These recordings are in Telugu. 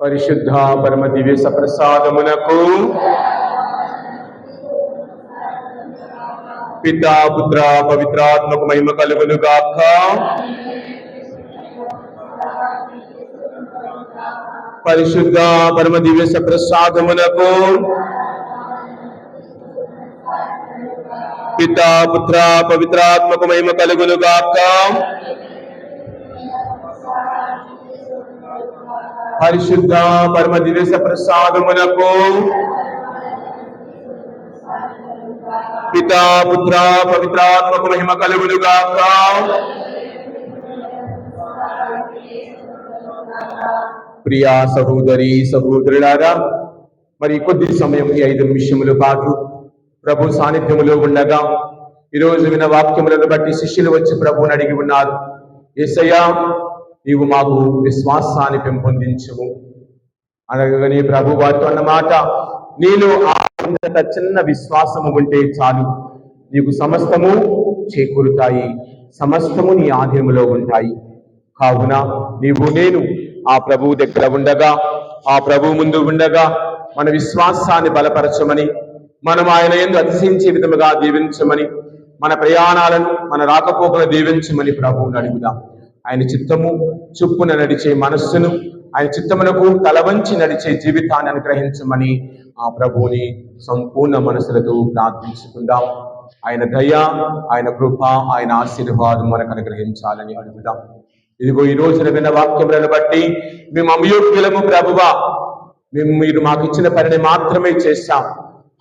పరిశుద్ధ పరమ దివ్య సప్రసాదమునకు పితా పుత్ర పవిత్రాత్మకు మహిమ కలుగును గాక పరిశుద్ధ పరమ దివ్య సప్రసాదమునకు పితా పుత్ర పవిత్రాత్మకు మహిమ కలుగును గాక పరిశుద్ధ పరమ దివేశ ప్రసాదమునకు పితా పుత్ర పవిత్రాత్మకు మహిమ కలుగులు ప్రియా సహోదరి సహోదరులారా మరి కొద్ది సమయం ఈ ఐదు నిమిషముల పాటు ప్రభు సాన్నిధ్యములో ఉండగా ఈరోజు విన వాక్యములను బట్టి శిష్యులు వచ్చి ప్రభువుని అడిగి ఉన్నారు. ఏసయ్యా నీవు మాకు విశ్వాసాన్ని పెంపొందించవు అనగానే ప్రభు వారితో అన్నమాట నేను ఆ చిన్న విశ్వాసము ఉంటే చాలు. నీకు సమస్తము చేకూరుతాయి సమస్తము నీ ఆధీనములో ఉంటాయి. కావున నీవు నేను ఆ ప్రభువు దగ్గర ఉండగా ఆ ప్రభువు ముందు ఉండగా మన విశ్వాసాన్ని బలపరచమని మనం ఆయన ఎందు అతిశించే విధముగా దీవించమని మన ప్రయాణాలను మన రాకపోకలు దీవించమని ప్రభువుని అడుగుదాం. ఆయన చిత్తము చుప్పున నడిచే మనస్సును ఆయన చిత్తమునకు తలవంచి నడిచే జీవితాన్ని అనుగ్రహించమని ఆ ప్రభువుని సంపూర్ణ మనసులతో ప్రార్థించుకుందాం. ఆయన దయ ఆయన కృప ఆయన ఆశీర్వాదం మనకు అనుగ్రహించాలని అడుగుదాం. ఇదిగో ఈ రోజున విన్న వాక్యములను బట్టి మేము అమయోగ్యులము ప్రభువా మేము మీరు మాకు ఇచ్చిన పనిని మాత్రమే చేశాం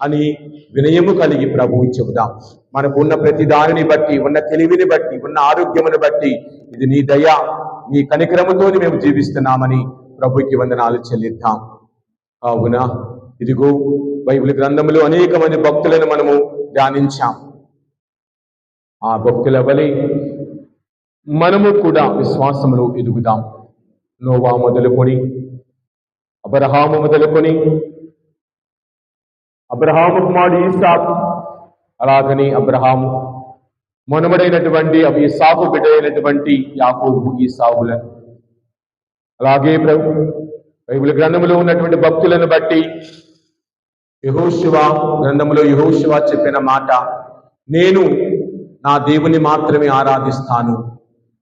అని వినయము కలిగి ప్రభువు చెబుదాం. మనకు ఉన్న ప్రతి దానిని బట్టి ఉన్న తెలివిని బట్టి ఉన్న ఆరోగ్యమును బట్టి ఇది నీ దయ నీ కనికరముతో మేము జీవిస్తున్నామని ప్రభుకి వందనాలు చెల్లిద్దాం. కావున ఇదిగో బైబిల్ గ్రంథములో అనేక మంది భక్తులను మనము ధ్యానించాం. ఆ భక్తుల వలె మనము కూడా విశ్వాసములు ఎదుగుదాం. నోవా మొదలుకొని అబ్రహాము మొదలుకొని అబ్రహాము కుమారుడు ఈసాకు అలాగని అబ్రహాము మనుమడైనటువంటి అవి సాగు బిడ్డైనటువంటి యాకోబు ఈ సాగులను అలాగే ప్రభు బైబిల్ గ్రంథములో ఉన్నటువంటి భక్తులను బట్టి యహోశివ గ్రంథములో యహోశివ చెప్పిన మాట నేను నా దేవుని మాత్రమే ఆరాధిస్తాను.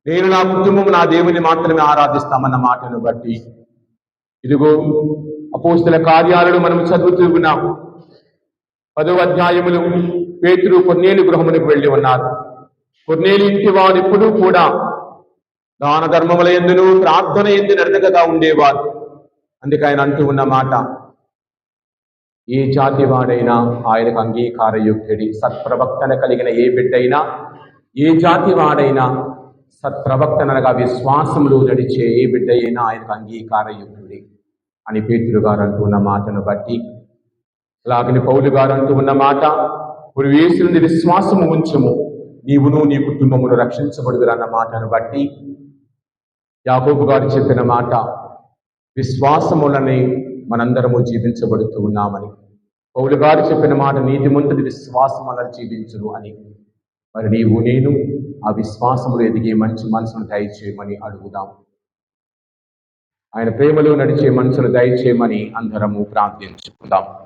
నేను నా కుటుంబం నా దేవుని మాత్రమే ఆరాధిస్తామన్న మాటను బట్టి. ఇదిగో అపోస్తుల కార్యాలను మనం చదువుతున్నాం పదవ అధ్యాయములు పేతురు కొన్నేలు గృహమునికి వెళ్ళి ఉన్నారు. కొన్నేలు ఇంటి వారు ఇప్పుడు కూడా దాన ధర్మముల ఎందును ప్రార్థన ఎందు నిరతకగా ఉండేవారు. అందుకే ఆయన అంటూ ఉన్న మాట ఏ జాతి వాడైనా ఆయనకు అంగీకార యోగ్యుడి సత్ప్రవక్తన కలిగిన ఏ బిడ్డైనా ఏ జాతి వాడైనా సత్ప్రవక్తనగా విశ్వాసములు నడిచే ఏ బిడ్డ అయినా ఆయనకు అంగీకార యోగ్యుడి అని పేతురు గారు అంటూ ఉన్న మాటను బట్టి అలాగని పౌలు గారు అంటూ ఉన్న మాట ఇప్పుడు వేసుని విశ్వాసము ఉంచము. నీవును నీ కుటుంబమును రక్షించబడుదురు అన్న మాటను బట్టి యాకోబు గారు చెప్పిన మాట విశ్వాసములని మనందరము జీవించబడుతూ ఉన్నామని. పౌలు గారు చెప్పిన మాట నీతిమంతుడి విశ్వాసం వలన జీవించును అని. మరి నీవు నేను ఆ విశ్వాసములు ఎదిగే మంచి మనసును దయచేయమని అడుగుదాం. ఆయన ప్రేమలో నడిచే మనసును దయచేయమని అందరము ప్రార్థించుకుందాం.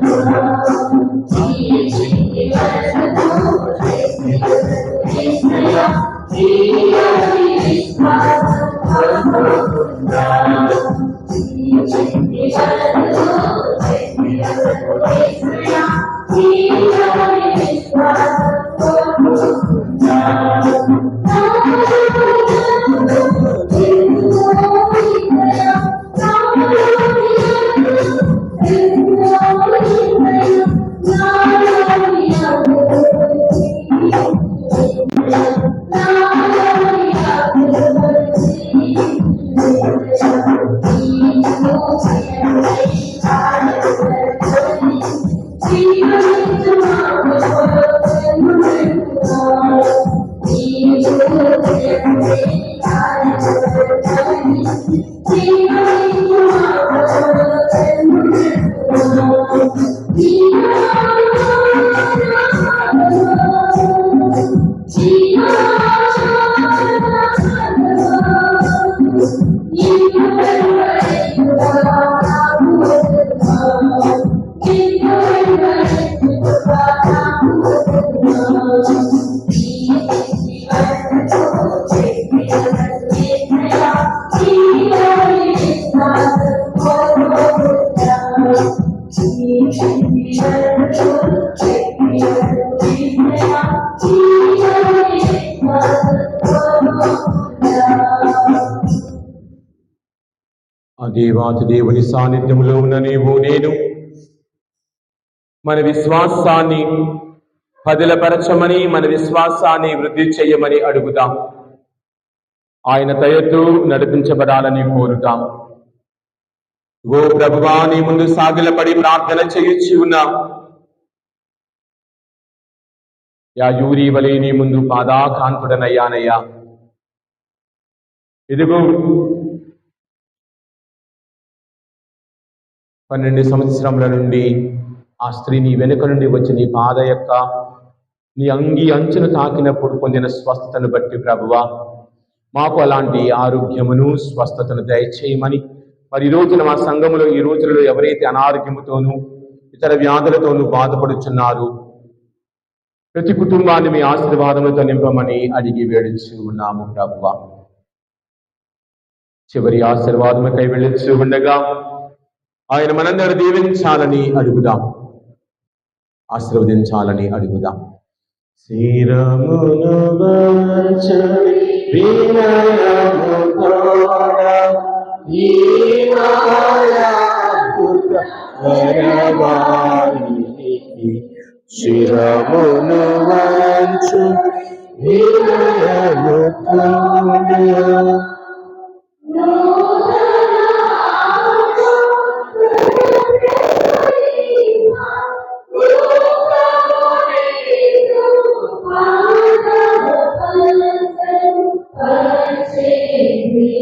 Bisa. Thank you. ఆ దేవాతి దేవుని సాన్నిధ్యంలో ఉన్న నీవు నేను మన విశ్వాసాన్ని పదిలపరచమని మన విశ్వాసాన్ని వృద్ధి చేయమని అడుగుదాం. ఆయన దయతో నడిపించబడాలని కోరుతాం ఓ ప్రభువా నీ ముందు సాగిలపడి ప్రార్థన చేయించి ఉన్నా. యా యూరి వలె నీ ముందు పాదాకాంతుడనయ్యానయ్యా ఇదిగో పన్నెండు సంవత్సరముల నుండి ఆ స్త్రీ నీ వెనుక నుండి వచ్చి నీ బాధ యొక్క నీ అంగి అంచును తాకినప్పుడు పొందిన స్వస్థతను బట్టి ప్రభువా మాకు అలాంటి ఆరోగ్యమును స్వస్థతను దయచేయమని. మరి ఈ రోజున మా సంఘములో ఈ రోజులలో ఎవరైతే అనారోగ్యముతోనూ ఇతర వ్యాధులతోనూ బాధపడుచున్నారు ప్రతి కుటుంబాన్ని మీ ఆశీర్వాదములతో నింపమని అడిగి వేడుచు ఉన్నాము ప్రభువా. చివరి ఆశీర్వాదముకై వెళ్ళొచ్చు ఉండగా ఆయన మనందరూ దీవించాలని అడుగుదాం. ఆశీర్వదించాలని అడుగుదాం. శ్రీరామును శ్రీరామును వంచు వినయము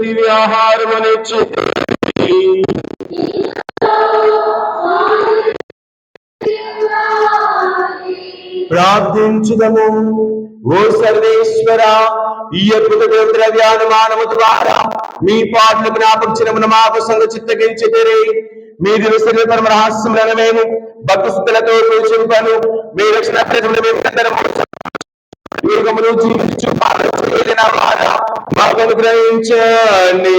దివ్య ఆహారం అనే ప్రార్థించుదము. ఓ సర్వేశ్వర ఈ అద్భుత ద్రవ్యానుమానము ద్వారా మీ పాటలు జ్ఞాపకం మాకు సంగ చిత్తగించితే మీది విసరి పరమ రహస్యములను మేము భక్తి స్థుతులతో కూర్చుంటాను మీ రక్షణ ప్రజలు మేమందరము యుగమును జీవించు. పాలన అనుగ్రహించండి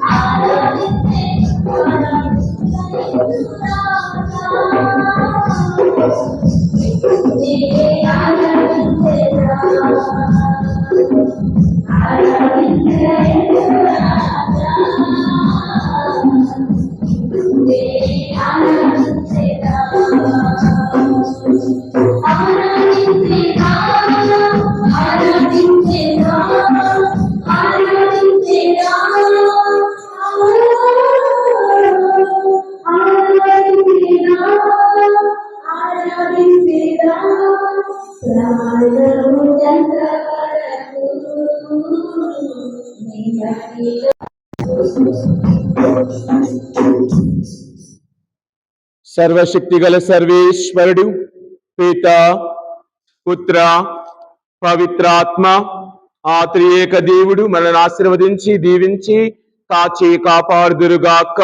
I'm సర్వశక్తిగల సర్వశక్తి గల సర్వేశ్వరుడు పిత పుత్ర పవిత్రాత్మ ఆ త్రియేక దేవుడు మనల్ని ఆశీర్వదించి దీవించి కాచి కాపాడుదురుగాక.